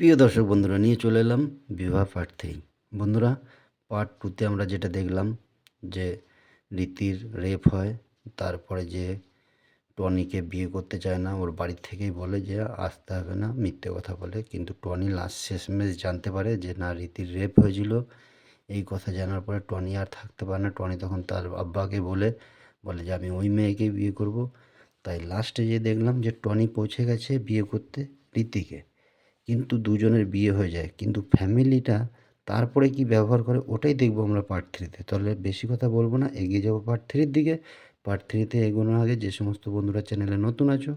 প্রিয় দর্শক বন্ধুরা, নিয়ে চলে এলাম বিবাহ পার্ট থ্রি বন্ধুরা পার্ট টুতে আমরা যেটা দেখলাম যে রীতির রেপ হয়, তারপরে যে টনিকে বিয়ে করতে চায় না, ওর বাড়ির থেকেই বলে যে আসতে হবে না, মিথ্যে কথা বলে। কিন্তু টনি লাস্ট শেষমেশ জানতে পারে যে না, রীতির রেপ হয়েছিল। এই কথা জানার পরে টনি আর থাকতে পারে না। টনি তখন তার আব্বাকে বলে বলে যে আমি ওই মেয়েকেই বিয়ে করব। তাই লাস্টে যে দেখলাম যে টনি পৌঁছে গেছে বিয়ে করতে রীতিকে। কিন্তু দুজনের বিয়ে হয়ে যায়। কিন্তু ফ্যামিলিটা তারপরে কি ব্যবহার করে ওটাই দেখব আমরা পার্ট থ্রিতে তাহলে বেশি কথা বলব না, এগিয়ে যাব পার্ট থ্রির দিকে। পার্ট থ্রিতে এগোনোর আগে যে সমস্ত বন্ধুরা চ্যানেলে নতুন আছো,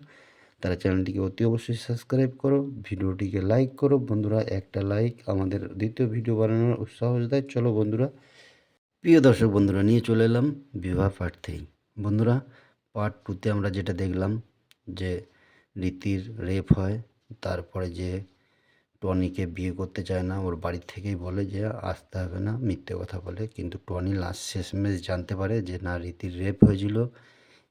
তারা চ্যানেলটিকে অতি অবশ্যই সাবস্ক্রাইব করো, ভিডিওটিকে লাইক করো। বন্ধুরা, একটা লাইক আমাদের দ্বিতীয় ভিডিও বানানোর উৎসাহ দেয় চলো বন্ধুরা, প্রিয় দর্শক বন্ধুরা, নিয়ে চলে এলাম বিবাহ পার্ট থ্রি বন্ধুরা পার্ট টুতে আমরা যেটা দেখলাম যে রীতির রেপ হয়, তারপরে যে টনিকে বিয়ে করতে চায় না। ওর বাড়ির থেকেই বলে যে, আসতে হবে না। মিথ্যে কথা বলে। কিন্তু টনি লাস্ট শেষমেশ জানতে পারে যে, না, রীতির রেপ হয়েছিল।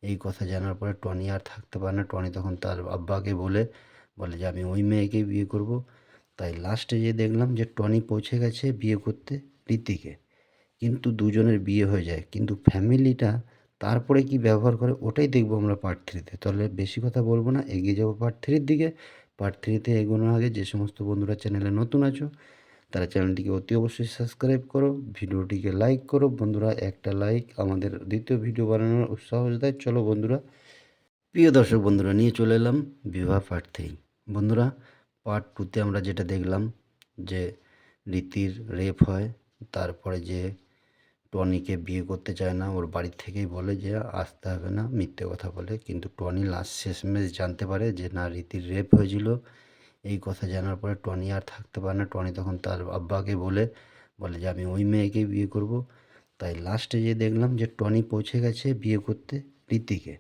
এই কথা জানার পরে টনি আর থাকতে পারে না। টনি তখন তার আব্বাকে বলে বলে যে, আমি ওই মেয়েকেই বিয়ে করব। তাই লাস্টে যে দেখলাম যে, টনি পৌঁছে গেছে বিয়ে করতে রীতিকে। কিন্তু দুজনের বিয়ে হয়ে যায়। কিন্তু ফ্যামিলিটা তারপরে কি ব্যবহার করে, ওটাই দেখব আমরা পার্ট থ্রিতে তাহলে বেশি কথা বলব না। এগিয়ে যাব পার্ট থ্রির দিকে। পার্ট থ্রিতে এগোনোর আগে যে সমস্ত বন্ধুরা চ্যানেলে নতুন আছো, তারা চ্যানেলটিকে অতি অবশ্যই সাবস্ক্রাইব করো, ভিডিওটিকে লাইক করো। বন্ধুরা, একটা লাইক আমাদের দ্বিতীয় ভিডিও বানানোর উৎসাহ দেয়। চলো বন্ধুরা, প্রিয় দর্শক বন্ধুরা, নিয়ে চলে এলাম বিবাহ পার্ট থ্রি বন্ধুরা পার্ট টুতে আমরা যেটা দেখলাম যে রীতির রেপ হয়, তারপরে যে টনিকে বিয়ে করতে চায় না। ওর বাড়ির থেকেই বলে যে, আসতে হবে না। মিথ্যে কথা বলে। কিন্তু টনি লাস্ট শেষমেশ জানতে পারে যে, না, রীতির রেপ হয়েছিল। এই কথা জানার পরে টনি আর থাকতে পারে না। টনি তখন তার আব্বাকে বলে বলে যে, আমি ওই মেয়েকেই বিয়ে করব। তাই লাস্টে যে দেখলাম যে, টনি পৌঁছে গেছে বিয়ে করতে রীতিকে।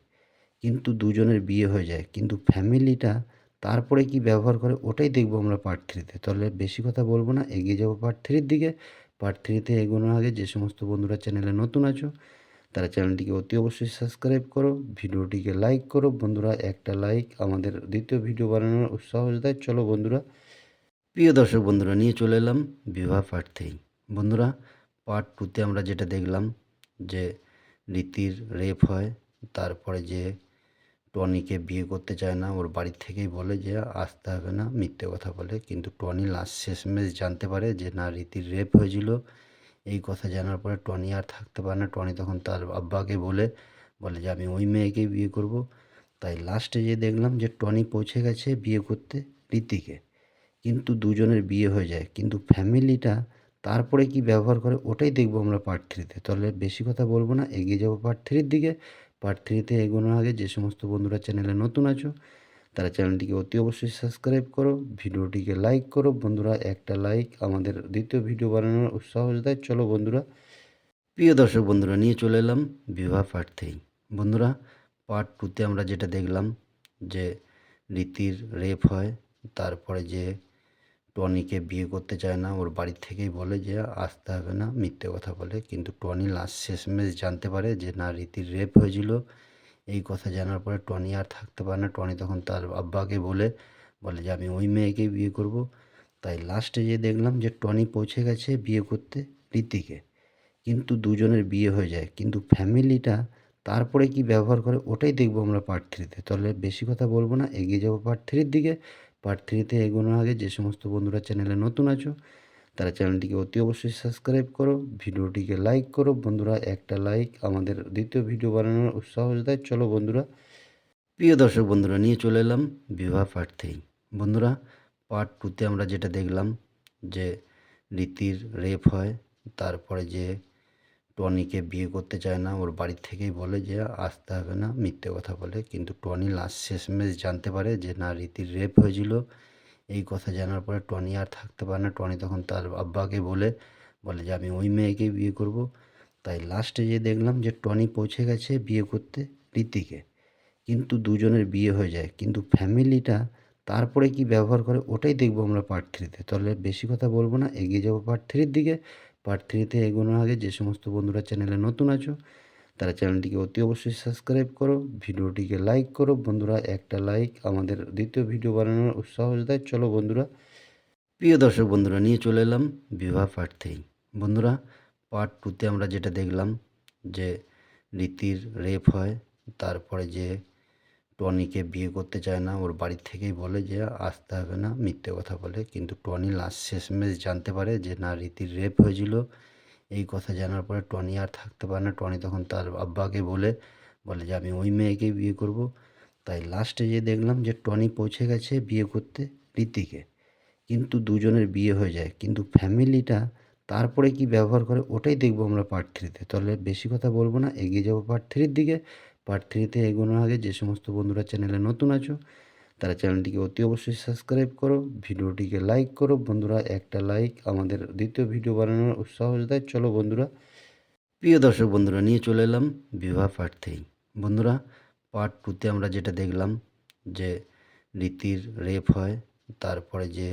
কিন্তু দুজনের বিয়ে হয়ে যায়। কিন্তু ফ্যামিলিটা তারপরে কি ব্যবহার করে, ওটাই দেখব আমরা পার্ট থ্রিতে। তাহলে বেশি কথা বলব না। এগিয়ে যাব পার্ট থ্রির দিকে। পার্ট থ্রিতে এগোনোর আগে যে সমস্ত বন্ধুরা চ্যানেলে নতুন আছো, তারা চ্যানেলটিকে অতি অবশ্যই সাবস্ক্রাইব করো, ভিডিওটিকে লাইক করো। বন্ধুরা, একটা লাইক আমাদের দ্বিতীয় ভিডিও বানানোর উৎসাহ দেয় চলো বন্ধুরা, প্রিয় দর্শক বন্ধুরা, নিয়ে চলে এলাম বিবাহ পার্ট থ্রি বন্ধুরা পার্ট টুতে আমরা যেটা দেখলাম যে রীতির রেপ হয়, তারপরে যে টনিকে বিয়ে করতে চায় না, ওর বাড়ির থেকেই বলে যে আসতে হবে না, মিথ্যে কথা বলে। কিন্তু টনি লাস্ট শেষমেশ জানতে পারে যে, না, রীতির রেপ হয়েছিল। এই কথা জানার পরে টনি আর থাকতে পারে না। টনি তখন তার আব্বাকে বলে বলে যে, আমি ওই মেয়েকেই বিয়ে করব। তাই লাস্টে যে দেখলাম যে, টনি পৌঁছে গেছে বিয়ে করতে রীতিকে। কিন্তু দুজনের বিয়ে হয়ে যায়। কিন্তু ফ্যামিলিটা তারপরে কি ব্যবহার করে, ওটাই দেখব আমরা পার্ট থ্রিতে। তাহলে বেশি কথা বলব না, এগিয়ে যাব পার্ট থ্রির দিকে। পার্ট থ্রিতে এগোনোর আগে যে সমস্ত বন্ধুরা চ্যানেলে নতুন আছো, তারা চ্যানেলটিকে অতি অবশ্যই সাবস্ক্রাইব করো, ভিডিওটিকে লাইক করো। বন্ধুরা, একটা লাইক আমাদের দ্বিতীয় ভিডিও বানানোর উৎসাহ দেয় চলো বন্ধুরা, প্রিয় দর্শক বন্ধুরা, নিয়ে চলে এলাম বিবাহ পার্ট থ্রি বন্ধুরা পার্ট টুতে আমরা যেটা দেখলাম যে রীতির রেপ হয়, তারপরে যে টনিকে বিয়ে করতে চায় না, ওর বাড়ির থেকেই বলে যে আসতে হবে না, মিথ্যে কথা বলে। কিন্তু টনি লাস্ট শেষমেশ জানতে পারে যে, না, রীতির রেপ হয়েছিল। এই কথা জানার পরে টনি আর থাকতে পারে না। টনি তখন তার আব্বাকে বলে বলে যে, আমি ওই মেয়েকেই বিয়ে করব। তাই লাস্টে যে দেখলাম যে, টনি পৌঁছে গেছে বিয়ে করতে রীতিকে। কিন্তু দুজনের বিয়ে হয়ে যায়। কিন্তু ফ্যামিলিটা তারপরে কি ব্যবহার করে, ওটাই দেখব আমরা পার্ট থ্রিতে তাহলে বেশি কথা বলব না, এগিয়ে যাব পার্ট থ্রির দিকে। পার্ট থ্রিতে এগোনোর আগে যে সমস্ত বন্ধুরা চ্যানেলে নতুন আছো, তারা চ্যানেলটিকে অতি অবশ্যই সাবস্ক্রাইব করো, ভিডিওটিকে লাইক করো। বন্ধুরা, একটা লাইক আমাদের দ্বিতীয় ভিডিও বানানোর উৎসাহ দেয় চলো বন্ধুরা, প্রিয় দর্শক বন্ধুরা, নিয়ে চলে এলাম বিবাহ পার্ট থ্রি বন্ধুরা পার্ট টুতে আমরা যেটা দেখলাম যে রীতির রেপ হয়, তারপরে যে টনিকে বিয়ে করতে চায় না। ওর বাড়ির থেকেই বলে যে, আসতে হবে না। মিথ্যে কথা বলে। কিন্তু টনি লাস্ট শেষমেশ জানতে পারে যে, না, রীতির রেপ হয়েছিল। এই কথা জানার পরে টনি আর থাকতে পারে না। টনি তখন তার আব্বাকে বলে বলে যে, আমি ওই মেয়েকেই বিয়ে করব। তাই লাস্টে যে দেখলাম যে, টনি পৌঁছে গেছে বিয়ে করতে রীতিকে। কিন্তু দুজনের বিয়ে হয়ে যায়। কিন্তু ফ্যামিলিটা তারপরে কি ব্যবহার করে, ওটাই দেখব আমরা পার্ট থ্রিতে তাহলে বেশি কথা বলব না। এগিয়ে যাব পার্ট থ্রির দিকে। পার্ট থ্রিতে এগোনোর আগে যে সমস্ত বন্ধুরা চ্যানেলে নতুন আছো, তারা চ্যানেলটিকে অতি অবশ্যই সাবস্ক্রাইব করো, ভিডিওটিকে লাইক করো। বন্ধুরা, একটা লাইক আমাদের দ্বিতীয় ভিডিও বানানোর উৎসাহ দেয় চলো বন্ধুরা, প্রিয় দর্শক বন্ধুরা, নিয়ে চলে এলাম বিবাহ প্রার্থী বন্ধুরা পার্ট টুতে আমরা যেটা দেখলাম যে রীতির রেপ হয়, তারপরে যে টনিকে বিয়ে করতে চায় না। ওর বাড়ির থেকেই বলে যে, আসতে হবে না, মিথ্যে কথা বলে। কিন্তু টনি লাস্ট শেষমেশ জানতে পারে যে, না, রীতির রেপ হয়েছিল। এই কথা জানার পরে টনি আর থাকতে পারে না। টনি তখন তার আব্বাকে বলে বলে যে, আমি ওই মেয়েকেই বিয়ে করব। তাই লাস্টে যে দেখলাম যে, টনি পৌঁছে গেছে বিয়ে করতে রীতিকে। কিন্তু দুজনের বিয়ে হয়ে যায়। কিন্তু ফ্যামিলিটা তারপরে কি ব্যবহার করে, ওটাই দেখব আমরা পার্ট থ্রিতে তাহলে বেশি কথা বলব না, এগিয়ে যাব পার্ট থ্রির দিকে। পার্ট থ্রিতে এগোনোর আগে যে সমস্ত বন্ধুরা চ্যানেলে নতুন আছো, তারা চ্যানেলটিকে অতি অবশ্যই সাবস্ক্রাইব করো, ভিডিওটিকে লাইক করো। বন্ধুরা, একটা লাইক আমাদের দ্বিতীয় ভিডিও বানানোর উৎসাহ দেয় চলো বন্ধুরা, প্রিয় দর্শক বন্ধুরা, নিয়ে চলে এলাম বিবাহ প্রার্থী বন্ধুরা পার্ট টুতে আমরা যেটা দেখলাম যে রীতির রেপ হয়, তারপরে যে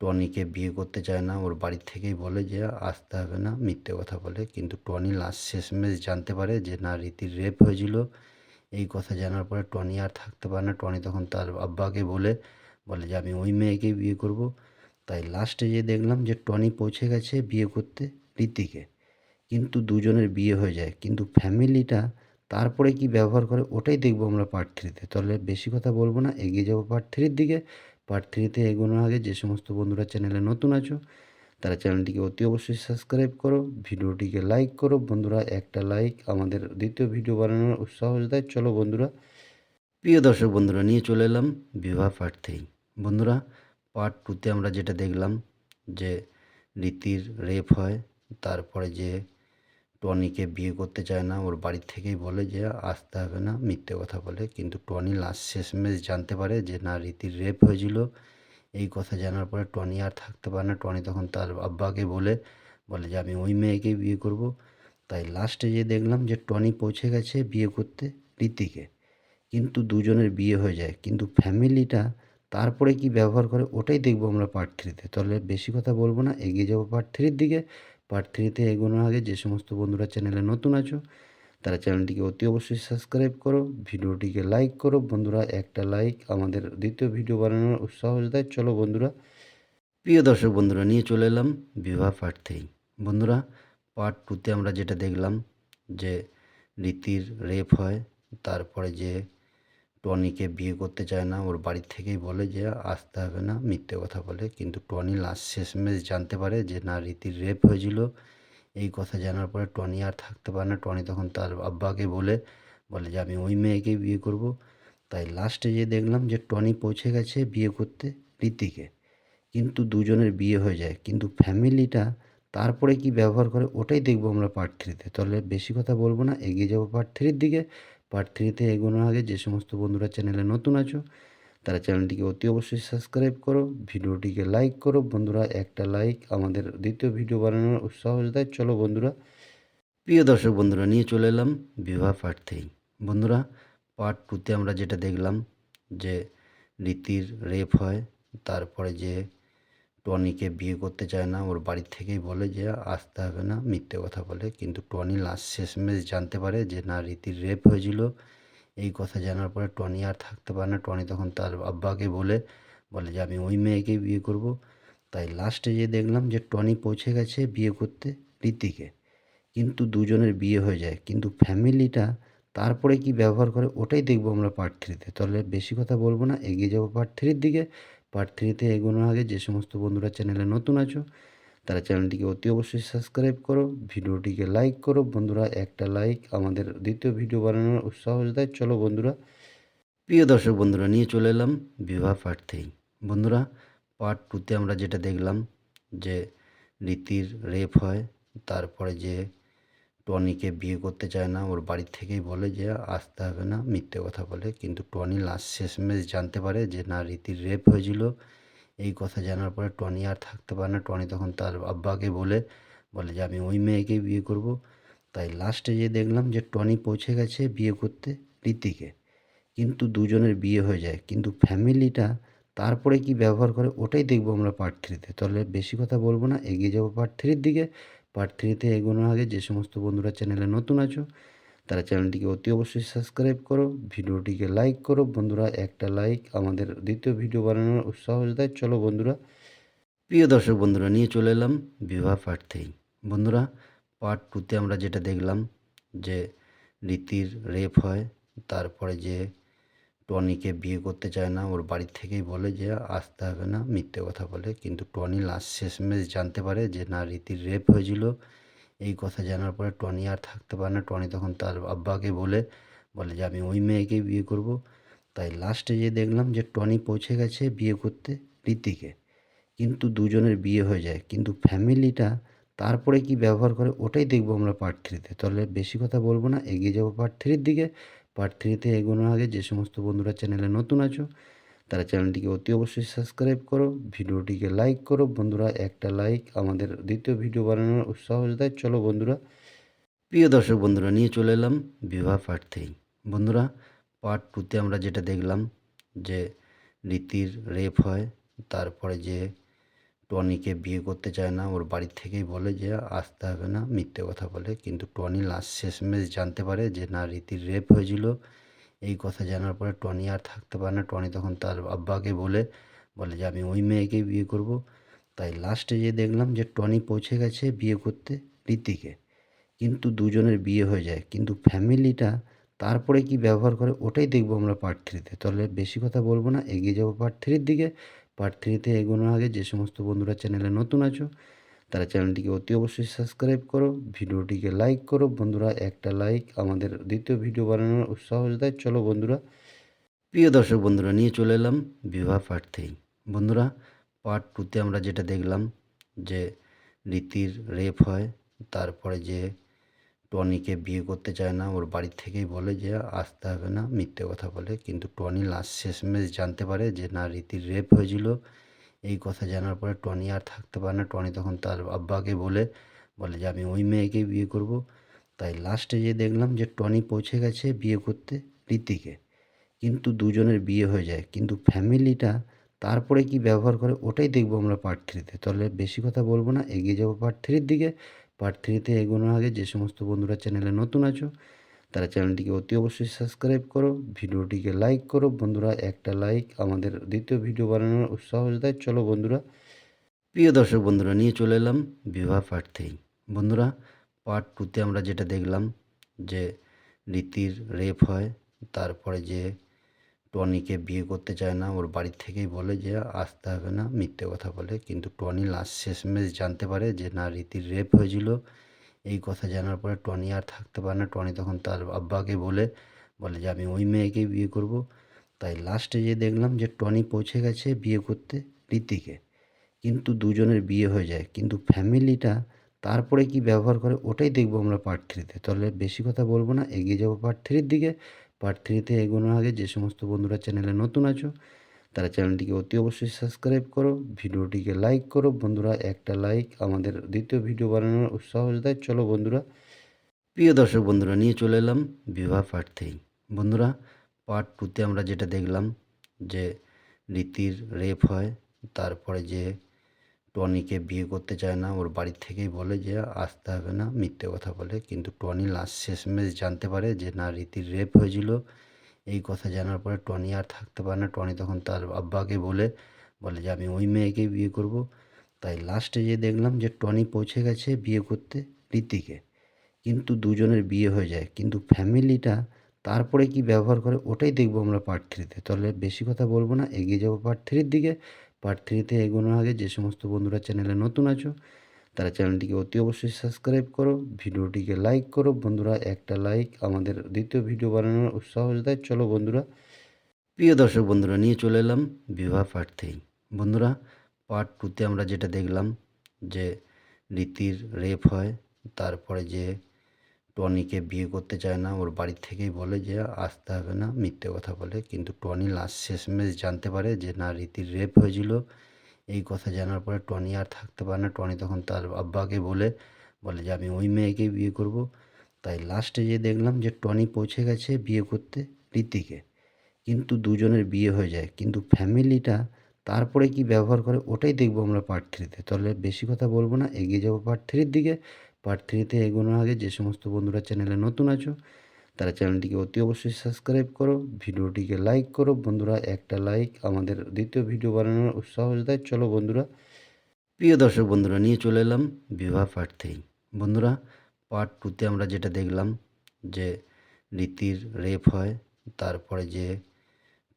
টনিকে বিয়ে করতে চায় না। ওর বাড়ির থেকেই বলে যে, আসতে হবে না। মিথ্যে কথা বলে। কিন্তু টনি লাস্ট শেষমেশ জানতে পারে যে, না, রীতির রেপ হয়েছিল। এই কথা জানার পরে টনি আর থাকতে পারে না। টনি তখন তার আব্বাকে বলে বলে যে, আমি ওই মেয়েকেই বিয়ে করব। তাই লাস্টে যে দেখলাম যে, টনি পৌঁছে গেছে বিয়ে করতে রীতিকে। কিন্তু দুজনের বিয়ে হয়ে যায়। কিন্তু ফ্যামিলিটা তারপরে কি ব্যবহার করে, ওটাই দেখব আমরা পার্ট থ্রিতে তাহলে বেশি কথা বলব না। এগিয়ে যাব পার্ট থ্রির দিকে। পার্ট থ্রিতে এগোনোর আগে যে সমস্ত বন্ধুরা চ্যানেলে নতুন আছো, তারা চ্যানেলটিকে অতি অবশ্যই সাবস্ক্রাইব করো, ভিডিওটিকে লাইক করো। বন্ধুরা, একটা লাইক আমাদের দ্বিতীয় ভিডিও বানানোর উৎসাহ দেয়। চলো বন্ধুরা, প্রিয় দর্শক বন্ধুরা, নিয়ে চলে এলাম বিবাহ পার্ট থ্রি বন্ধুরা পার্ট টুতে আমরা যেটা দেখলাম যে রীতির রেপ হয়, তারপরে যে টনিকে বিয়ে করতে চায় না, ওর বাড়ির থেকেই বলে যে আসতে হবে না, মিথ্যে কথা বলে। কিন্তু টনি লাস্ট শেষমেশ জানতে পারে যে না, রীতির রেপ হয়েছিল। এই কথা জানার পরে টনি আর থাকতে পারে না। টনি তখন তার আব্বাকে বলে বলে যে আমি ওই মেয়েকেই বিয়ে করব। তাই লাস্টে যে দেখলাম যে টনি পৌঁছে গেছে বিয়ে করতে রীতিকে। কিন্তু দুজনের বিয়ে হয়ে যায়। কিন্তু ফ্যামিলিটা তারপরে কি ব্যবহার করে ওটাই দেখব আমরা পার্ট থ্রিতে তাহলে বেশি কথা বলব না, এগিয়ে যাব পার্ট থ্রির দিকে। পার্ট থ্রিতে এগোনোর আগে যে সমস্ত বন্ধুরা চ্যানেলে নতুন আছো, তারা চ্যানেলটিকে অতি অবশ্যই সাবস্ক্রাইব করো, ভিডিওটিকে লাইক করো। বন্ধুরা, একটা লাইক আমাদের দ্বিতীয় ভিডিও বানানোর উৎসাহ দেয় চলো বন্ধুরা, প্রিয় দর্শক বন্ধুরা, নিয়ে চলে এলাম বিবাহ পার্ট থ্রি বন্ধুরা পার্ট টুতে আমরা যেটা দেখলাম যে রীতির রেপ হয়, তারপরে যে টনিকে বিয়ে করতে চায় না, ওর বাড়ির থেকেই বলে যে আসতে হবে না, মিথ্যে কথা বলে। কিন্তু টনি লাস্ট শেষমেশ জানতে পারে যে না, রীতির রেপ হয়েছিল। এই কথা জানার পরে টনি আর থাকতে পারে না। টনি তখন তার আব্বাকে বলে বলে যে, আমি ওই মেয়েকেই বিয়ে করব। তাই লাস্টে যে দেখলাম যে টনি পৌঁছে গেছে বিয়ে করতে রীতিকে। কিন্তু দুজনের বিয়ে হয়ে যায়। কিন্তু ফ্যামিলিটা তারপরে কি ব্যবহার করে, ওটাই দেখব আমরা পার্ট থ্রিতে। তাহলে বেশি কথা বলব না, এগিয়ে যাব পার্ট থ্রির দিকে। পার্ট থ্রিতে এগোনোর আগে যে সমস্ত বন্ধুরা চ্যানেলে নতুন আছো, তারা চ্যানেলটিকে অতি অবশ্যই সাবস্ক্রাইব করো, ভিডিওটিকে লাইক করো। বন্ধুরা, একটা লাইক আমাদের দ্বিতীয় ভিডিও বানানোর উৎসাহ দেয় চলো বন্ধুরা, প্রিয় দর্শক বন্ধুরা, নিয়ে চলে এলাম বিবাহ প্রার্থী বন্ধুরা পার্ট টুতে আমরা যেটা দেখলাম যে রীতির রেপ হয়, তারপরে যে টনিকে বিয়ে করতে চায় না। ওর বাড়ির থেকেই বলে যে, আসতে হবে না। মিথ্যে কথা বলে। কিন্তু টনি লাস্ট শেষমেশ জানতে পারে যে, না, রীতির রেপ হয়েছিল। এই কথা জানার পরে টনি আর থাকতে পারে না। টনি তখন তার আব্বাকে বলে বলে যে, আমি ওই মেয়েকেই বিয়ে করব। তাই লাস্টে যে দেখলাম যে, টনি পৌঁছে গেছে বিয়ে করতে রীতিকে। কিন্তু দুজনের বিয়ে হয়ে যায়। কিন্তু ফ্যামিলিটা তারপরে কি ব্যবহার করে, ওটাই দেখব আমরা পার্ট থ্রিতে। তাহলে বেশি কথা বলব না। এগিয়ে যাব পার্ট থ্রির দিকে। পার্ট থ্রিতে এগোনোর আগে যে সমস্ত বন্ধুরা চ্যানেলে নতুন আছো, তারা চ্যানেলটিকে অতি অবশ্যই সাবস্ক্রাইব করো, ভিডিওটিকে লাইক করো। বন্ধুরা, একটা লাইক আমাদের দ্বিতীয় ভিডিও বানানোর উৎসাহ দেয় চলো বন্ধুরা, প্রিয় দর্শক বন্ধুরা, নিয়ে চলে এলাম বিবাহ প্রার্থী বন্ধুরা পার্ট টুতে আমরা যেটা দেখলাম যে রীতির রেপ হয়, তারপরে যে টনিকে বিয়ে করতে চায় না। ওর বাড়ির থেকেই বলে যে, আসতে হবে না। মিথ্যে কথা বলে। কিন্তু টনি লাস্ট শেষমেশ জানতে পারে যে, না, রীতির রেপ হয়েছিল। এই কথা জানার পরে টনি আর থাকতে পারে না। টনি তখন তার আব্বাকে বলে বলে যে, আমি ওই মেয়েকেই বিয়ে করব। তাই লাস্টে যে দেখলাম যে, টনি পৌঁছে গেছে বিয়ে করতে রীতিকে। কিন্তু দুজনের বিয়ে হয়ে যায়। কিন্তু ফ্যামিলিটা তারপরে কি ব্যবহার করে, ওটাই দেখব আমরা পার্ট থ্রিতে তাহলে বেশি কথা বলব না। এগিয়ে যাব পার্ট থ্রির দিকে। পার্ট থ্রিতে এগোনোর আগে যে সমস্ত বন্ধুরা চ্যানেলে নতুন আছো, তারা চ্যানেলটিকে অতি অবশ্যই সাবস্ক্রাইব করো, ভিডিওটিকে লাইক করো। বন্ধুরা, একটা লাইক আমাদের দ্বিতীয় ভিডিও বানানোর উৎসাহ দেয় চলো বন্ধুরা, প্রিয় দর্শক বন্ধুরা, নিয়ে চলে এলাম বিবাহ প্রার্থী বন্ধুরা পার্ট টুতে আমরা যেটা দেখলাম যে রীতির রেপ হয়, তারপরে যে টনিকে বিয়ে করতে চায় না। ওর বাড়ির থেকেই বলে যে, আসতে হবে না, মিথ্যে কথা বলে। কিন্তু টনি লাস্ট শেষমেশ জানতে পারে যে, না, রীতির রেপ হয়েছিল। এই কথা জানার পরে টনি আর থাকতে পারে না। টনি তখন তার আব্বাকে বলে বলে যে, আমি ওই মেয়েকেই বিয়ে করব। তাই লাস্টে যে দেখলাম যে, টনি পৌঁছে গেছে বিয়ে করতে রীতিকে। কিন্তু দুজনের বিয়ে হয়ে যায়। কিন্তু ফ্যামিলিটা তারপরে কি ব্যবহার করে, ওটাই দেখব আমরা পার্ট থ্রিতে তাহলে বেশি কথা বলব না, এগিয়ে যাব পার্ট থ্রির দিকে। পার্ট থ্রিতে এগোনোর আগে যে সমস্ত বন্ধুরা চ্যানেলে নতুন আছো, তারা চ্যানেলটিকে অতি অবশ্যই সাবস্ক্রাইব করো, ভিডিওটিকে লাইক করো। বন্ধুরা, একটা লাইক আমাদের দ্বিতীয় ভিডিও বানানোর উৎসাহ দেয় চলো বন্ধুরা, প্রিয় দর্শক বন্ধুরা, নিয়ে চলে এলাম বিবাহ প্রার্থী বন্ধুরা পার্ট টুতে আমরা যেটা দেখলাম যে রীতির রেপ হয়, তারপরে যে টনিকে বিয়ে করতে চায় না। ওর বাড়ির থেকেই বলে যে, আসতে হবে না। মিথ্যে কথা বলে। কিন্তু টনি লাস্ট শেষমেশ জানতে পারে যে, না, রীতির রেপ হয়েছিল। এই কথা জানার পরে টনি আর থাকতে পারে না। টনি তখন তার আব্বাকে বলে বলে যে, আমি ওই মেয়েকেই বিয়ে করব। তাই লাস্টে যে দেখলাম যে, টনি পৌঁছে গেছে বিয়ে করতে রীতিকে। কিন্তু দুজনের বিয়ে হয়ে যায়। কিন্তু ফ্যামিলিটা তারপরে কি ব্যবহার করে, ওটাই দেখব আমরা পার্ট থ্রিতে তাহলে বেশি কথা বলব না। এগিয়ে যাব পার্ট থ্রির দিকে। পার্ট থ্রিতে এগোনোর আগে যে সমস্ত বন্ধুরা চ্যানেলে নতুন আছো, তারা চ্যানেলটিকে অতি অবশ্যই সাবস্ক্রাইব করো, ভিডিওটিকে লাইক করো। বন্ধুরা, একটা লাইক আমাদের দ্বিতীয় ভিডিও বানানোর উৎসাহ দেয়। চলো বন্ধুরা, প্রিয় দর্শক বন্ধুরা, নিয়ে চলে এলাম বিবাহ প্রার্থী। বন্ধুরা পার্ট টুতে আমরা যেটা দেখলাম যে রীতির রেপ হয়, তারপরে যে টনিকে বিয়ে করতে চায় না। ওর বাড়ির থেকেই বলে যে, আসতে হবে না। মিথ্যে কথা বলে। কিন্তু টনি লাস্ট শেষমেশ জানতে পারে যে, না রীতির রেপ হয়েছিল। এই কথা জানার পরে টনি আর থাকতে পারে না। টনি তখন তার আব্বাকে বলে বলে যে, আমি ওই মেয়েকেই বিয়ে করব। তাই লাস্টে যে দেখলাম যে, টনি পৌঁছে গেছে বিয়ে করতে রীতিকে। কিন্তু দুজনের বিয়ে হয়ে যায়। কিন্তু ফ্যামিলিটা তারপরে কি ব্যবহার করে, ওটাই দেখব আমরা পার্ট থ্রিতে তাহলে বেশি কথা বলব না। এগিয়ে যাব পার্ট থ্রির দিকে। পার্ট থ্রিতে এগোনোর আগে যে সমস্ত বন্ধুরা চ্যানেলে নতুন আছো, তারা চ্যানেলটিকে অতি অবশ্যই সাবস্ক্রাইব করো ভিডিওটিকে লাইক করো। বন্ধুরা, একটা লাইক আমাদের দ্বিতীয় ভিডিও বানানোর উৎসাহ দেয় চলো বন্ধুরা, প্রিয় দর্শক বন্ধুরা, নিয়ে চলে এলাম বিবাহ পার্ট থ্রি বন্ধুরা পার্ট টুতে আমরা যেটা দেখলাম যে রীতির রেপ হয়, তারপরে যে টনিকে বিয়ে করতে চায় না, ওর বাড়ির থেকেই বলে যে আসতে হবে না, মিথ্যে কথা বলে। কিন্তু টনি লাস্ট শেষমেশ জানতে পারে যে না, রীতির রেপ হয়েছিল। এই কথা জানার পরে টনি আর থাকতে পারে না। টনি তখন তার আব্বাকে বলে বলে যে আমি ওই মেয়েকেই বিয়ে করব। তাই লাস্টে যে দেখলাম যে টনি পৌঁছে গেছে বিয়ে করতে রীতিকে। কিন্তু দুজনের বিয়ে হয়ে যায়। কিন্তু ফ্যামিলিটা তারপরে কি ব্যবহার করে ওটাই দেখব আমরা পার্ট থ্রিতে তাহলে বেশি কথা বলব না, এগিয়ে যাব পার্ট থ্রির দিকে। পার্ট থ্রিতে এগোনোর আগে যে সমস্ত বন্ধুরা চ্যানেলে নতুন আছো, তারা চ্যানেলটিকে অতি অবশ্যই সাবস্ক্রাইব করো, ভিডিওটিকে লাইক করো। বন্ধুরা, একটা লাইক আমাদের দ্বিতীয় ভিডিও বানানোর উৎসাহ দেয় চলো বন্ধুরা, প্রিয় দর্শক বন্ধুরা, নিয়ে চলে এলাম বিবাহ প্রার্থী বন্ধুরা পার্ট টুতে আমরা যেটা দেখলাম যে রীতির রেপ হয়, তারপরে যে টনিকে বিয়ে করতে চায় না, ওর বাড়ির থেকেই বলে যে আসতে হবে না, মিথ্যে কথা বলে। কিন্তু টনি লাস্ট শেষমেশ জানতে পারে যে না, রীতির রেপ হয়েছিল। এই কথা জানার পরে টনি আর থাকতে পারে না। টনি তখন তার আব্বাকে বলে বলে যে আমি ওই মেয়েকেই বিয়ে করব। তাই লাস্টে যে দেখলাম যে টনি পৌঁছে গেছে বিয়ে করতে রীতিকে। কিন্তু দুজনের বিয়ে হয়ে যায়। কিন্তু ফ্যামিলিটা তারপরে কি ব্যবহার করে ওটাই দেখব আমরা পার্ট থ্রিতে। তাহলে বেশি কথা বলব না, এগিয়ে যাব পার্ট থ্রির দিকে। পার্ট থ্রিতে এগোনোর আগে যে সমস্ত বন্ধুরা চ্যানেলে নতুন আছো, তারা চ্যানেলটিকে অতি অবশ্যই সাবস্ক্রাইব করো, ভিডিওটিকে লাইক করো। বন্ধুরা, একটা লাইক আমাদের দ্বিতীয় ভিডিও বানানোর উৎসাহ দেয় চলো বন্ধুরা, প্রিয় দর্শক বন্ধুরা, নিয়ে চলে এলাম বিবাহ প্রার্থী বন্ধুরা পার্ট টুতে আমরা যেটা দেখলাম যে রীতির রেপ হয়, তারপরে যে টনিকে বিয়ে করতে চায় না, ওর বাড়ির থেকেই বলে যে আসতে হবে না, মিথ্যে কথা বলে। কিন্তু টনি লাস্ট শেষমেশ জানতে পারে যে না, রীতির রেপ হয়েছিল। এই কথা জানার পরে টনি আর থাকতে পারে না। টনি তখন তার আব্বাকে বলে বলে যে, আমি ওই মেয়েকেই বিয়ে করব। তাই লাস্টে যে দেখলাম যে টনি পৌঁছে গেছে বিয়ে করতে রীতিকে। কিন্তু দুজনের বিয়ে হয়ে যায়। কিন্তু ফ্যামিলিটা তারপরে কি ব্যবহার করে, ওটাই দেখব আমরা পার্ট থ্রিতে তাহলে বেশি কথা বলব না, এগিয়ে যাব পার্ট থ্রির দিকে। পার্ট থ্রিতে এগোনোর আগে যে সমস্ত বন্ধুরা চ্যানেলে নতুন আছো, তারা চ্যানেলটিকে অতি অবশ্যই সাবস্ক্রাইব করো, ভিডিওটিকে লাইক করো। বন্ধুরা, একটা লাইক আমাদের দ্বিতীয় ভিডিও বানানোর উৎসাহ দেয় চলো বন্ধুরা, প্রিয় দর্শক বন্ধুরা, নিয়ে চলে এলাম বিবাহ প্রার্থী বন্ধুরা পার্ট টুতে আমরা যেটা দেখলাম যে রীতির রেপ হয়, তারপরে যে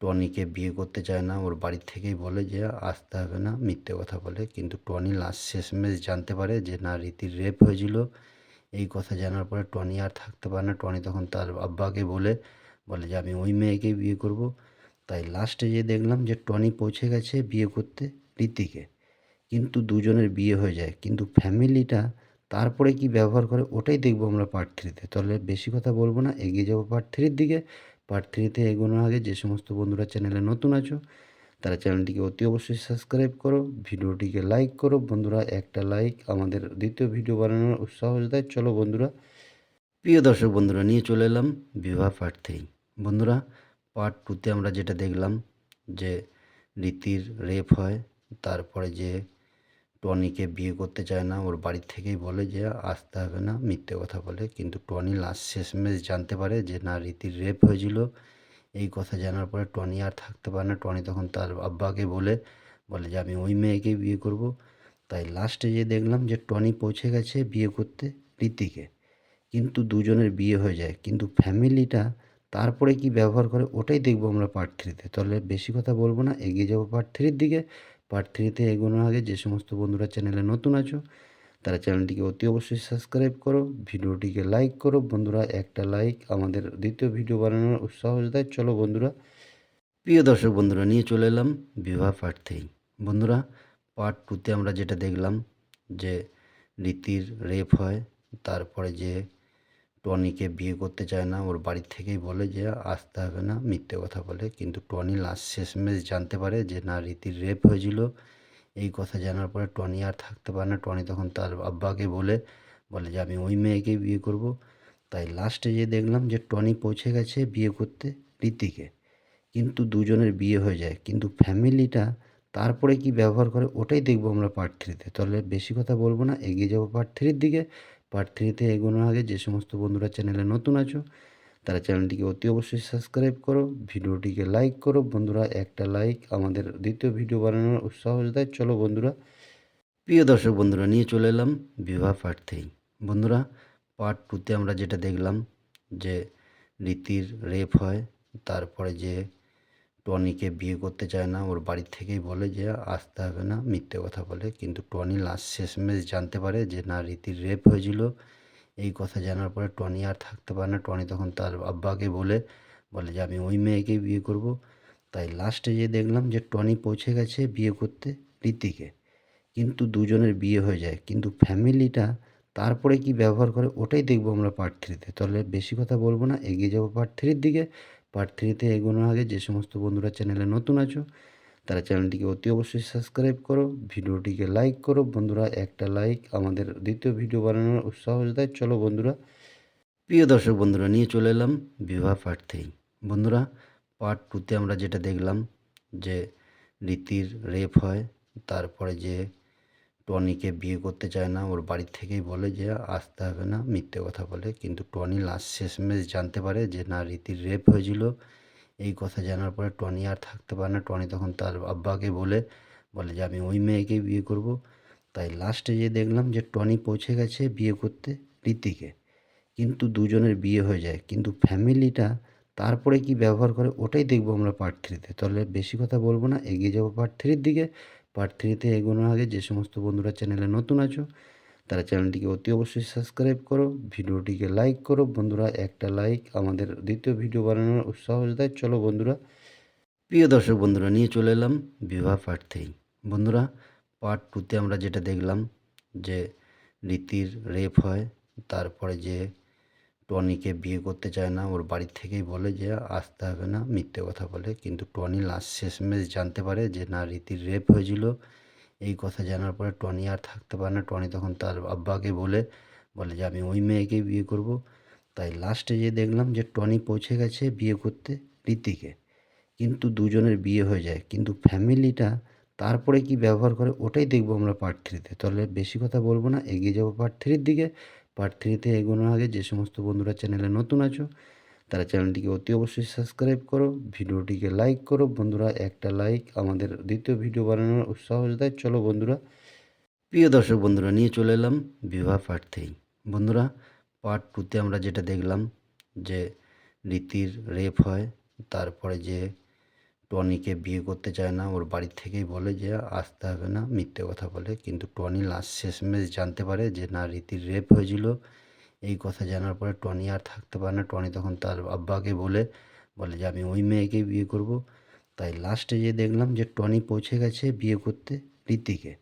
টনিকে বিয়ে করতে চায় না। ওর বাড়ির থেকেই বলে যে, আসতে হবে না। মিথ্যে কথা বলে। কিন্তু টনি লাস্ট শেষমেশ জানতে পারে যে, না, রীতির রেপ হয়েছিল। এই কথা জানার পরে টনি আর থাকতে পারে না। টনি তখন তার আব্বাকে বলে বলে যে, আমি ওই মেয়েকেই বিয়ে করব। তাই লাস্টে যে দেখলাম যে, টনি পৌঁছে গেছে বিয়ে করতে রীতিকে। কিন্তু দুজনের বিয়ে হয়ে যায়। কিন্তু ফ্যামিলিটা তারপরে কি ব্যবহার করে, ওটাই দেখব আমরা পার্ট থ্রিতে তাহলে বেশি কথা বলব না। এগিয়ে যাব পার্ট থ্রির দিকে। পার্ট থ্রিতে এগোনোর আগে যে সমস্ত বন্ধুরা চ্যানেলে নতুন আছো, তারা চ্যানেলটিকে অতি অবশ্যই সাবস্ক্রাইব করো, ভিডিওটিকে লাইক করো। বন্ধুরা, একটা লাইক আমাদের দ্বিতীয় ভিডিও বানানোর উৎসাহ দেয় চলো বন্ধুরা, প্রিয় দর্শক বন্ধুরা, নিয়ে চলে এলাম বিবাহ প্রার্থী বন্ধুরা পার্ট টুতে আমরা যেটা দেখলাম যে রীতির রেপ হয়, তারপরে যে টনিকে বিয়ে করতে চায় না। ওর বাড়ির থেকেই বলে যে, আসতে হবে না। মিথ্যে কথা বলে। কিন্তু টনি লাস্ট শেষমেশ জানতে পারে যে, না, রীতির রেপ হয়েছিল। এই কথা জানার পরে টনি আর থাকতে পারে না। টনি তখন তার আব্বাকে বলে বলে যে, আমি ওই মেয়েকেই বিয়ে করব। তাই লাস্টে যে দেখলাম যে, টনি পৌঁছে গেছে বিয়ে করতে রীতিকে। কিন্তু দুজনের বিয়ে হয়ে যায়। কিন্তু ফ্যামিলিটা তারপরে কি ব্যবহার করে, ওটাই দেখব আমরা পার্ট থ্রিতে তাহলে বেশি কথা বলব না। এগিয়ে যাব পার্ট থ্রির দিকে। পার্ট থ্রিতে এগোনোর আগে যে সমস্ত বন্ধুরা চ্যানেলে নতুন আছো, তারা চ্যানেলটিকে অতি অবশ্যই সাবস্ক্রাইব করো, ভিডিওটিকে লাইক করো। বন্ধুরা, একটা লাইক আমাদের দ্বিতীয় ভিডিও বানানোর উৎসাহ দেয় চলো বন্ধুরা, প্রিয় দর্শক বন্ধুরা, নিয়ে চলে এলাম বিবাহ প্রার্থী বন্ধুরা পার্ট টুতে আমরা যেটা দেখলাম যে রীতির রেপ হয়, তারপরে যে টনিকে বিয়ে করতে চায় না। ওর বাড়ির থেকেই বলে যে, আসতে হবে না। মিথ্যে কথা বলে। কিন্তু টনি লাস্ট শেষমেশ জানতে পারে যে, না, রীতির রেপ হয়েছিল। এই কথা জানার পরে টনি আর থাকতে পারে না। টনি তখন তার আব্বাকে বলে বলে যে, আমি ওই মেয়েকেই বিয়ে করব। তাই লাস্টে যে দেখলাম যে, টনি পৌঁছে গেছে বিয়ে করতে রীতিকে। কিন্তু দুজনের বিয়ে হয়ে যায়। কিন্তু ফ্যামিলিটা তারপরে কি ব্যবহার করে, ওটাই দেখব আমরা পার্ট থ্রিতে তাহলে বেশি কথা বলব না। এগিয়ে যাব পার্ট থ্রির দিকে। পার্ট থ্রিতে এগোনোর আগে যে সমস্ত বন্ধুরা চ্যানেলে নতুন আছো, তারা চ্যানেলটিকে অতি অবশ্যই সাবস্ক্রাইব করো, ভিডিওটিকে লাইক করো। বন্ধুরা, একটা লাইক আমাদের দ্বিতীয় ভিডিও বানানোর উৎসাহ দেয় চলো বন্ধুরা, প্রিয় দর্শক বন্ধুরা, নিয়ে চলে এলাম বিবাহ পার্ট থ্রি বন্ধুরা পার্ট টুতে আমরা যেটা দেখলাম যে রীতির রেপ হয়, তারপরে যে টনিকে বিয়ে করতে চায় না। ওর বাড়ির থেকেই বলে যে, আসতে হবে না। মিথ্যে কথা বলে। কিন্তু টনি লাস্ট শেষমেশ জানতে পারে যে, না, রীতির রেপ হয়েছিল। এই কথা জানার পরে টনি আর থাকতে পারে না। টনি তখন তার আব্বাকে বলে বলে যে, আমি ওই মেয়েকেই বিয়ে করব। তাই লাস্টে যে দেখলাম যে, টনি পৌঁছে গেছে বিয়ে করতে রীতিকে। কিন্তু দুজনের বিয়ে হয়ে যায়। কিন্তু ফ্যামিলিটা তারপরে কি ব্যবহার করে, ওটাই দেখব আমরা পার্ট থ্রিতে। তাহলে বেশি কথা বলব না। এগিয়ে যাব পার্ট থ্রির দিকে। পার্ট থ্রিতে এগোনোর আগে যে সমস্ত বন্ধুরা চ্যানেলে নতুন আছো, তারা চ্যানেলটিকে অতি অবশ্যই সাবস্ক্রাইব করো, ভিডিওটিকে লাইক করো। বন্ধুরা, একটা লাইক আমাদের দ্বিতীয় ভিডিও বানানোর উৎসাহ দেয় চলো বন্ধুরা, প্রিয় দর্শক বন্ধুরা, নিয়ে চলে এলাম বিবাহ প্রার্থী বন্ধুরা পার্ট টুতে আমরা যেটা দেখলাম যে রীতির রেপ হয়, তারপরে যে টনিকে বিয়ে করতে চায় না, ওর বাড়ির থেকেই বলে যে আসতে হবে না, মিথ্যে কথা বলে। কিন্তু টনি লাস্ট শেষমেশ জানতে পারে যে, না, রীতির রেপ হয়েছিল। এই কথা জানার পরে টনি আর থাকতে পারে না। টনি তখন তার আব্বাকে বলে বলে যে, আমি ওই মেয়েকেই বিয়ে করব। তাই লাস্টে যে দেখলাম যে, টনি পৌঁছে গেছে বিয়ে করতে রীতিকে। কিন্তু দুজনের বিয়ে হয়ে যায়। কিন্তু ফ্যামিলিটা তারপরে কি ব্যবহার করে, ওটাই দেখব আমরা পার্ট থ্রিতে। তাহলে বেশি কথা বলব না, এগিয়ে যাব পার্ট থ্রির দিকে। পার্ট থ্রিতে এগোনোর আগে যে সমস্ত বন্ধুরা চ্যানেলে নতুন আছো, তারা চ্যানেলটিকে অতি অবশ্যই সাবস্ক্রাইব করো, ভিডিওটিকে লাইক করো। বন্ধুরা, একটা লাইক আমাদের দ্বিতীয় ভিডিও বানানোর উৎসাহ দেয় চলো বন্ধুরা, প্রিয় দর্শক বন্ধুরা, নিয়ে চলে এলাম বিবাহ প্রার্থী বন্ধুরা পার্ট টুতে আমরা যেটা দেখলাম যে রীতির রেপ হয়, তারপরে যে টনিকে বিয়ে করতে চায় না, ওর বাড়ির থেকেই বলে যে আসতে হবে না, মিথ্যে কথা বলে। কিন্তু টনি লাস্ট শেষমেশ জানতে পারে যে না, রীতির রেপ হয়েছিল। এই কথা জানার পরে টনি আর থাকতে পারে না। টনি তখন তার আব্বাকে বলে বলে যে, আমি ওই মেয়েকেই বিয়ে করব। তাই লাস্টে যে দেখলাম যে টনি পৌঁছে গেছে বিয়ে করতে রীতিকে। কিন্তু দুজনের বিয়ে হয়ে যায়। কিন্তু ফ্যামিলিটা তারপরে কি ব্যবহার করে, ওটাই দেখব আমরা পার্ট থ্রিতে তাহলে বেশি কথা বলব না, এগিয়ে যাব পার্ট থ্রির দিকে। পার্ট থ্রিতে এগোনোর আগে যে সমস্ত বন্ধুরা চ্যানেলে নতুন আছো, তারা চ্যানেলটিকে অতি অবশ্যই সাবস্ক্রাইব করো, ভিডিওটিকে লাইক করো। বন্ধুরা, একটা লাইক আমাদের দ্বিতীয় ভিডিও বানানোর উৎসাহ দেয় চলো বন্ধুরা, প্রিয় দর্শক বন্ধুরা, নিয়ে চলে এলাম বিবাহ প্রার্থী বন্ধুরা পার্ট টুতে আমরা যেটা দেখলাম যে রীতির রেপ হয়, তারপরে যে টনিকে বিয়ে করতে চায় না। ওর বাড়ির থেকেই বলে যে, আসতে হবে না। মিথ্যে কথা বলে। কিন্তু টনি লাস্ট শেষমেশ জানতে পারে যে, না, রীতির রেপ হয়েছিল। এই কথা জানার পরে টনি আর থাকতে পারে না। টনি তখন তার আব্বাকে বলে বলে যে, আমি ওই মেয়েকেই বিয়ে করব। তাই লাস্টে যে দেখলাম যে, টনি পৌঁছে গেছে বিয়ে করতে রীতিকে।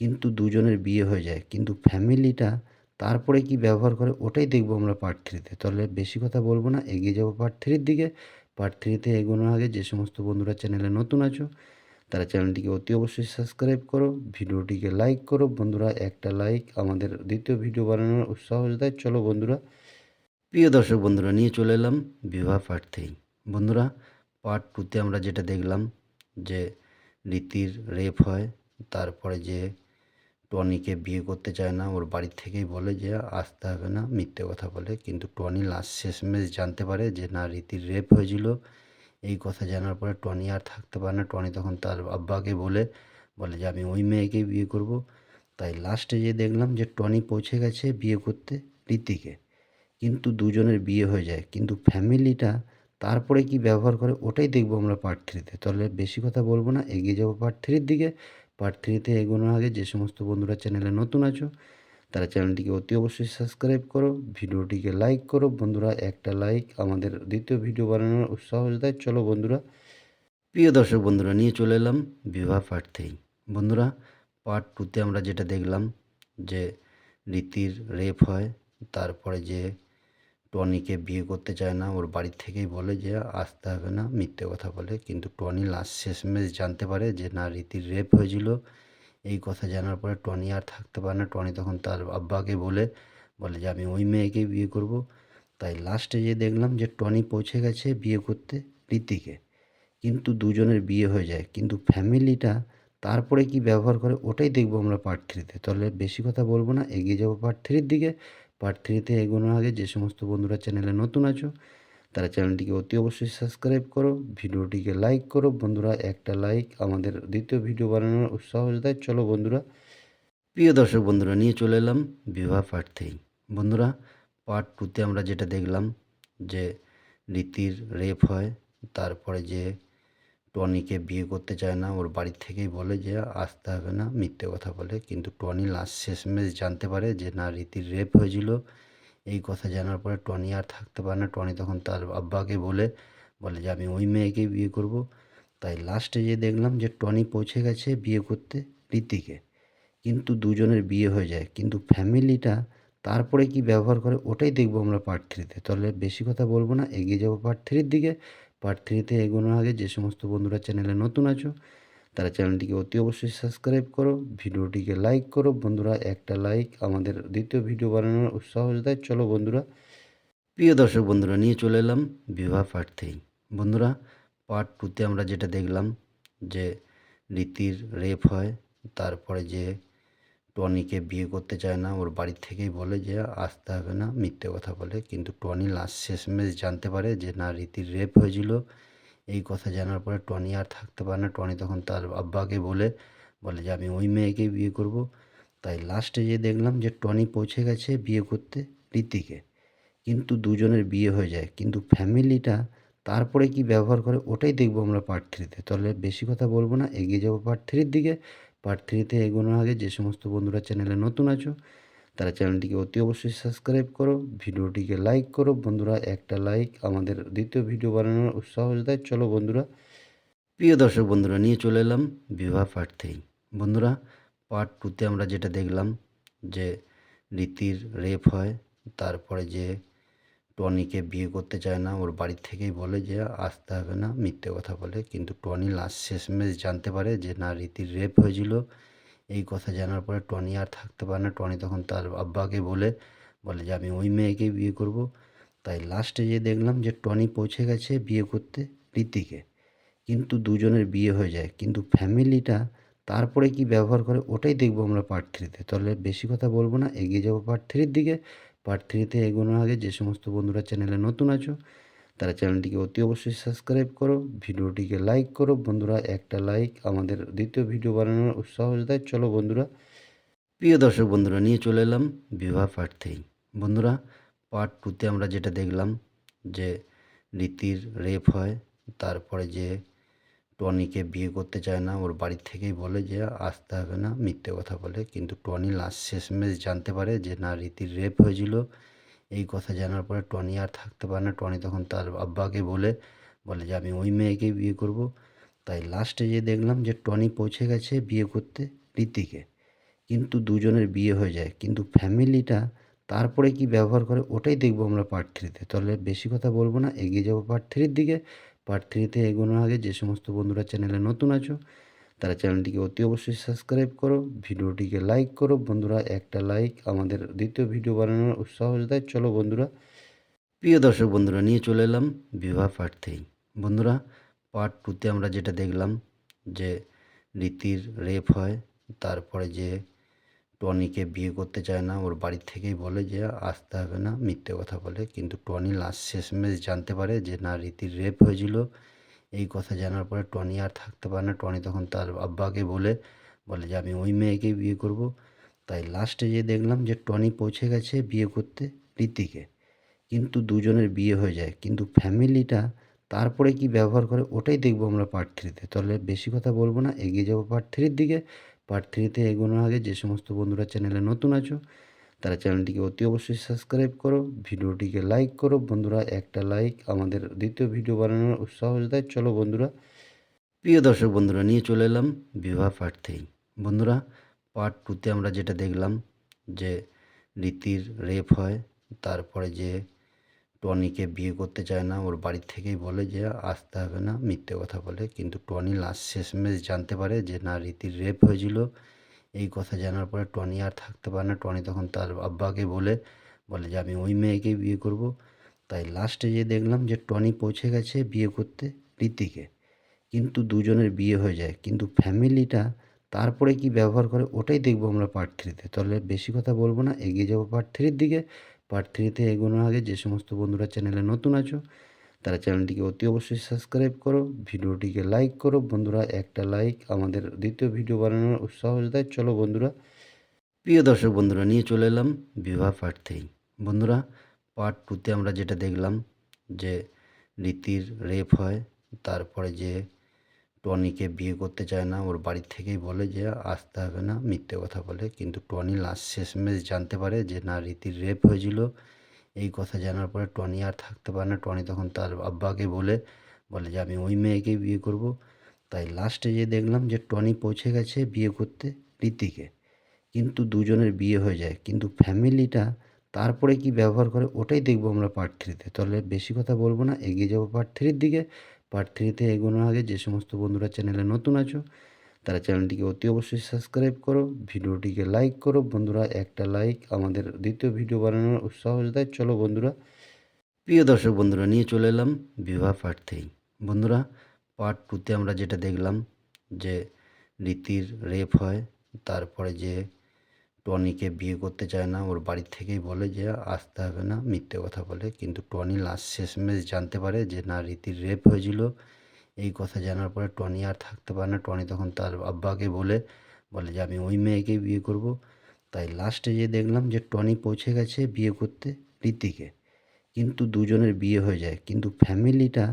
কিন্তু দুজনের বিয়ে হয়ে যায়। কিন্তু ফ্যামিলিটা তারপরে কি ব্যবহার করে, ওটাই দেখব আমরা পার্ট থ্রিতে তাহলে বেশি কথা বলব না। এগিয়ে যাব পার্ট থ্রির দিকে। পার্ট থ্রিতে এগোনোর আগে যে সমস্ত বন্ধুরা চ্যানেলে নতুন আছো, তারা চ্যানেলটিকে অতি অবশ্যই সাবস্ক্রাইব করো, ভিডিওটিকে লাইক করো। বন্ধুরা, একটা লাইক আমাদের দ্বিতীয় ভিডিও বানানোর উৎসাহ দেয় চলো বন্ধুরা, প্রিয় দর্শক বন্ধুরা, নিয়ে চলে এলাম বিবাহ প্রার্থী বন্ধুরা পার্ট টুতে আমরা যেটা দেখলাম যে রীতির রেপ হয়, তারপরে যে টনিকে বিয়ে করতে চায় না। ওর বাড়ির থেকেই বলে যে, আসতে হবে না, মিথ্যে কথা বলে। কিন্তু টনি লাস্ট শেষমেশ জানতে পারে যে, না, রীতির রেপ হয়েছিল। এই কথা জানার পরে টনি আর থাকতে পারে না। টনি তখন তার আব্বাকে বলে বলে যে, আমি ওই মেয়েকেই বিয়ে করব। তাই লাস্টে যে দেখলাম যে, টনি পৌঁছে গেছে বিয়ে করতে রীতিকে। কিন্তু দুজনের বিয়ে হয়ে যায়। কিন্তু ফ্যামিলিটা তারপরে কি ব্যবহার করে, ওটাই দেখব আমরা পার্ট থ্রিতে তাহলে বেশি কথা বলব না। এগিয়ে যাব পার্ট থ্রির দিকে। পার্ট থ্রিতে এগোনোর আগে যে সমস্ত বন্ধুরা চ্যানেলে নতুন আছো, তারা চ্যানেলটিকে অতি অবশ্যই সাবস্ক্রাইব করো, ভিডিওটিকে লাইক করো। বন্ধুরা, একটা লাইক আমাদের দ্বিতীয় ভিডিও বানানোর উৎসাহ দেয় চলো বন্ধুরা, প্রিয় দর্শক বন্ধুরা, নিয়ে চলে এলাম বিবাহ প্রার্থী বন্ধুরা পার্ট টুতে আমরা যেটা দেখলাম যে রীতির রেপ হয়, তারপরে যে টনিকে বিয়ে করতে চায় না। ওর বাড়ির থেকেই বলে যে, আসতে হবে না। মিথ্যে কথা বলে। কিন্তু টনি লাস্ট শেষমেশ জানতে পারে যে, না, রীতির রেপ হয়েছিল। এই কথা জানার পরে টনি আর থাকতে পারে না। টনি তখন তার আব্বাকে বলে বলে যে, আমি ওই মেয়েকেই বিয়ে করব। তাই লাস্টে যে দেখলাম যে, টনি পৌঁছে গেছে বিয়ে করতে রীতিকে। কিন্তু দুজনের বিয়ে হয়ে যায়। কিন্তু ফ্যামিলিটা তারপরে কি ব্যবহার করে, ওটাই দেখব আমরা পার্ট থ্রিতে তাহলে বেশি কথা বলব না। এগিয়ে যাব পার্ট থ্রির দিকে। পার্ট থ্রিতে এগোনোর আগে যে সমস্ত বন্ধুরা চ্যানেলে নতুন আছো, তারা চ্যানেলটিকে অতি অবশ্যই সাবস্ক্রাইব করো, ভিডিওটিকে লাইক করো। বন্ধুরা, একটা লাইক আমাদের দ্বিতীয় ভিডিও বানানোর উৎসাহ দেয়। চলো বন্ধুরা, প্রিয় দর্শক বন্ধুরা, নিয়ে চলে এলাম বিবাহ প্রার্থী বন্ধুরা পার্ট টুতে আমরা যেটা দেখলাম যে রীতির রেপ হয়, তারপরে যে টনিকে বিয়ে করতে চায় না। ওর বাড়ির থেকেই বলে যে, আসতে হবে না। মিথ্যে কথা বলে। কিন্তু টনি লাস্ট শেষমেশ জানতে পারে যে, না, রীতির রেপ হয়েছিল। এই কথা জানার পরে টনি আর থাকতে পারে না। টনি তখন তার আব্বাকে বলে বলে যে, আমি ওই মেয়েকেই বিয়ে করব। তাই লাস্টে যে দেখলাম যে, টনি পৌঁছে গেছে বিয়ে করতে রীতিকে। কিন্তু দুজনের বিয়ে হয়ে যায়। কিন্তু ফ্যামিলিটা তারপরে কি ব্যবহার করে, ওটাই দেখব আমরা পার্ট থ্রিতে তাহলে বেশি কথা বলব না। এগিয়ে যাব পার্ট থ্রির দিকে। পার্ট থ্রিতে এগোনোর আগে যে সমস্ত বন্ধুরা চ্যানেলে নতুন আছো, তারা চ্যানেলটিকে অতি অবশ্যই সাবস্ক্রাইব করো, ভিডিওটিকে লাইক করো। বন্ধুরা, একটা লাইক আমাদের দ্বিতীয় ভিডিও বানানোর উৎসাহ দেয় চলো বন্ধুরা, প্রিয় দর্শক বন্ধুরা, নিয়ে চলে এলাম বিবাহ পার্ট থ্রি বন্ধুরা পার্ট টুতে আমরা যেটা দেখলাম যে রীতির রেপ হয়, তারপরে যে টনিকে বিয়ে করতে চায় না। ওর বাড়ির থেকেই বলে যে, আসতে হবে না। মিথ্যে কথা বলে। কিন্তু টনি লাস্ট শেষমেশ জানতে পারে যে, না, রীতির রেপ হয়েছিল। এই কথা জানার পরে টনি আর থাকতে পারে না। টনি তখন তার আব্বাকে বলে বলে যে, আমি ওই মেয়েকেই বিয়ে করব। তাই লাস্টে যে দেখলাম যে, টনি পৌঁছে গেছে বিয়ে করতে রীতিকে। কিন্তু দুজনের বিয়ে হয়ে যায়। কিন্তু ফ্যামিলিটা তারপরে কি ব্যবহার করে, ওটাই দেখব আমরা পার্ট থ্রিতে। তাহলে বেশি কথা বলব না। এগিয়ে যাব পার্ট থ্রির দিকে। পার্ট থ্রিতে এগোনোর আগে যে সমস্ত বন্ধুরা চ্যানেলে নতুন আছো, তারা চ্যানেলটিকে অতি অবশ্যই সাবস্ক্রাইব করো, ভিডিওটিকে লাইক করো। বন্ধুরা, একটা লাইক আমাদের দ্বিতীয় ভিডিও বানানোর উৎসাহ দেয় চলো বন্ধুরা, প্রিয় দর্শক বন্ধুরা, নিয়ে চলে এলাম বিবাহ প্রার্থী বন্ধুরা পার্ট টুতে আমরা যেটা দেখলাম যে রীতির রেপ হয়, তারপরে যে টনিকে বিয়ে করতে চায় না, ওর বাড়ির থেকেই বলে যে আসতে হবে না, মিথ্যে কথা বলে। কিন্তু টনি লাস্ট শেষমেশ জানতে পারে যে, না, রীতির রেপ হয়েছিল। এই কথা জানার পরে টনি আর থাকতে পারে না। টনি তখন তার আব্বাকে বলে বলে যে, আমি ওই মেয়েকেই বিয়ে করব। তাই লাস্টে যে দেখলাম যে, টনি পৌঁছে গেছে বিয়ে করতে রীতিকে। কিন্তু দুজনের বিয়ে হয়ে যায়। কিন্তু ফ্যামিলিটা তারপরে কি ব্যবহার করে, ওটাই দেখব আমরা পার্ট থ্রিতে তাহলে বেশি কথা বলব না, এগিয়ে যাব পার্ট থ্রির দিকে। পার্ট থ্রিতে এগোনোর আগে যে সমস্ত বন্ধুরা চ্যানেলে নতুন আছো, তারা চ্যানেলটিকে অতি অবশ্যই সাবস্ক্রাইব করো, ভিডিওটিকে লাইক করো। বন্ধুরা, একটা লাইক আমাদের দ্বিতীয় ভিডিও বানানোর উৎসাহ দেয় চলো বন্ধুরা, প্রিয় দর্শক বন্ধুরা, নিয়ে চলে এলাম বিবাহ প্রার্থী বন্ধুরা পার্ট টুতে আমরা যেটা দেখলাম যে রীতির রেপ হয়, তারপরে যে টনিকে বিয়ে করতে চায় না, ওর বাড়ির থেকেই বলে যে আসতে হবে না, মিথ্যে কথা বলে। কিন্তু টনি লাস্ট শেষমেশ জানতে পারে যে না, রীতির রেপ হয়েছিল। এই কথা জানার পরে টনি আর থাকতে পারে না। টনি তখন তার আব্বাকে বলে বলে যে, আমি ওই মেয়েকেই বিয়ে করব। তাই লাস্টে যে দেখলাম যে টনি পৌঁছে গেছে বিয়ে করতে রীতিকে। কিন্তু দুজনের বিয়ে হয়ে যায়। কিন্তু ফ্যামিলিটা তারপরে কি ব্যবহার করে, ওটাই দেখব আমরা পার্ট থ্রিতে তাহলে বেশি কথা বলব না। এগিয়ে যাব পার্ট থ্রির দিকে। পার্ট থ্রিতে এগোনোর আগে যে সমস্ত বন্ধুরা চ্যানেলে নতুন আছো, তারা চ্যানেলটিকে অতি অবশ্যই সাবস্ক্রাইব করো, ভিডিওটিকে লাইক করো। বন্ধুরা, একটা লাইক আমাদের দ্বিতীয় ভিডিও বানানোর উৎসাহ দেয় চলো বন্ধুরা, প্রিয় দর্শক বন্ধুরা, নিয়ে চলে এলাম বিবাহ প্রার্থী বন্ধুরা পার্ট টুতে আমরা যেটা দেখলাম যে রীতির রেপ হয়, তারপরে যে টনিকে বিয়ে করতে চায় না। ওর বাড়ির থেকেই বলে যে, আসতে হবে না। মিথ্যে কথা বলে। কিন্তু টনি লাস্ট শেষমেশ জানতে পারে যে, না, রীতির রেপ হয়েছিল। এই কথা জানার পরে টনি আর থাকতে পারে না। টনি তখন তার আব্বাকে বলে বলে যে, আমি ওই মেয়েকেই বিয়ে করব। তাই লাস্টে যে দেখলাম যে, টনি পৌঁছে গেছে বিয়ে করতে রীতিকে। কিন্তু দুজনের বিয়ে হয়ে যায়। কিন্তু ফ্যামিলিটা তারপরে কি ব্যবহার করে, ওটাই দেখব আমরা পার্ট থ্রিতে তাহলে বেশি কথা বলব না। এগিয়ে যাব পার্ট থ্রির দিকে। পার্ট থ্রিতে এগোনোর আগে যে সমস্ত বন্ধুরা চ্যানেলে নতুন আছো, তারা চ্যানেলটিকে অতি অবশ্যই সাবস্ক্রাইব করো, ভিডিওটিকে লাইক করো। বন্ধুরা, একটা লাইক আমাদের দ্বিতীয় ভিডিও বানানোর উৎসাহ দেয় চলো বন্ধুরা, প্রিয় দর্শক বন্ধুরা, নিয়ে চলে এলাম বিবাহ প্রার্থী বন্ধুরা পার্ট টুতে আমরা যেটা দেখলাম যে রীতির রেপ হয়, তারপরে যে টনিকে বিয়ে করতে চায় না। ওর বাড়ির থেকেই বলে যে, আসতে হবে না। মিথ্যে কথা বলে। কিন্তু টনি লাস্ট শেষমেশ জানতে পারে যে, না, রীতির রেপ হয়েছিল। এই কথা জানার পরে টনি আর থাকতে পারে না। টনি তখন তার আব্বাকে বলে বলে যে, আমি ওই মেয়েকেই বিয়ে করব। তাই লাস্টে যে দেখলাম যে, টনি পৌঁছে গেছে বিয়ে করতে রীতিকে। কিন্তু দুজনের বিয়ে হয়ে যায়। কিন্তু ফ্যামিলিটা তারপরে কি ব্যবহার করে, ওটাই দেখব আমরা পার্ট থ্রিতে তাহলে বেশি কথা বলব না। এগিয়ে যাব পার্ট থ্রির দিকে। পার্ট থ্রিতে এগোনোর আগে যে সমস্ত বন্ধুরা চ্যানেলে নতুন আছো, তারা চ্যানেলটিকে অতি অবশ্যই সাবস্ক্রাইব করো, ভিডিওটিকে লাইক করো। বন্ধুরা, একটা লাইক আমাদের দ্বিতীয় ভিডিও বানানোর উৎসাহ দেয়। চলো বন্ধুরা, প্রিয় দর্শক বন্ধুরা, নিয়ে চলে এলাম বিবাহ পার্ট থ্রি বন্ধুরা পার্ট টুতে আমরা যেটা দেখলাম যে রীতির রেপ হয়, তারপরে যে টনিকে বিয়ে করতে চায় না, ওর বাড়ির থেকেই বলে যে আসতে হবে না, মিথ্যে কথা বলে। কিন্তু টনি লাস্ট শেষমেশ জানতে পারে যে না, রীতির রেপ হয়েছিল। এই কথা জানার পরে টনি আর থাকতে পারে না। টনি তখন তার আব্বাকে বলে বলে যে আমি ওই মেয়েকেই বিয়ে করব। তাই লাস্টে যে দেখলাম যে টনি পৌঁছে গেছে বিয়ে করতে রীতিকে। কিন্তু দুজনের বিয়ে হয়ে যায়। কিন্তু ফ্যামিলিটা তারপরে কি ব্যবহার করে ওটাই দেখব আমরা পার্ট থ্রিতে তাহলে বেশি কথা বলব না, এগিয়ে যাব পার্ট থ্রির দিকে। পার্ট থ্রিতে এগোনোর আগে যে সমস্ত বন্ধুরা চ্যানেলে নতুন আছো, তারা চ্যানেলটিকে অতি অবশ্যই সাবস্ক্রাইব করো, ভিডিওটিকে লাইক করো। বন্ধুরা, একটা লাইক আমাদের দ্বিতীয় ভিডিও বানানোর উৎসাহ দেয় চলো বন্ধুরা, প্রিয় দর্শক বন্ধুরা, নিয়ে চলে এলাম বিবাহ প্রার্থী বন্ধুরা পার্ট টুতে আমরা যেটা দেখলাম যে রীতির রেপ হয়, তারপরে যে টনিকে বিয়ে করতে চায় না, ওর বাড়ির থেকেই বলে যে আসতে হবে না, মিথ্যে কথা বলে। কিন্তু টনি লাস্ট শেষমেশ জানতে পারে যে না, রীতির রেপ হয়েছিল। এই কথা জানার পরে টনি আর থাকতে পারে না। টনি তখন তার আব্বাকে বলে বলে যে, আমি ওই মেয়েকেই বিয়ে করব। তাই লাস্টে যে দেখলাম যে টনি পৌঁছে গেছে বিয়ে করতে রীতিকে। কিন্তু দুজনের বিয়ে হয়ে যায়। কিন্তু ফ্যামিলিটা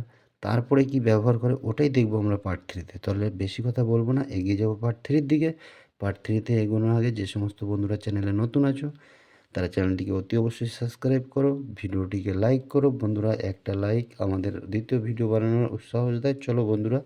তারপরে কি ব্যবহার করে, ওটাই দেখব আমরা পার্ট থ্রিতে তাহলে বেশি কথা বলব না, এগিয়ে যাব পার্ট থ্রির দিকে। পার্ট থ্রিতে এগোনোর আগে যে সমস্ত বন্ধুরা চ্যানেলে নতুন আছো, তারা চ্যানেলটিকে অতি অবশ্যই সাবস্ক্রাইব করো, ভিডিওটিকে লাইক করো। বন্ধুরা, একটা লাইক আমাদের দ্বিতীয় ভিডিও বানানোর উৎসাহ দেয় চলো বন্ধুরা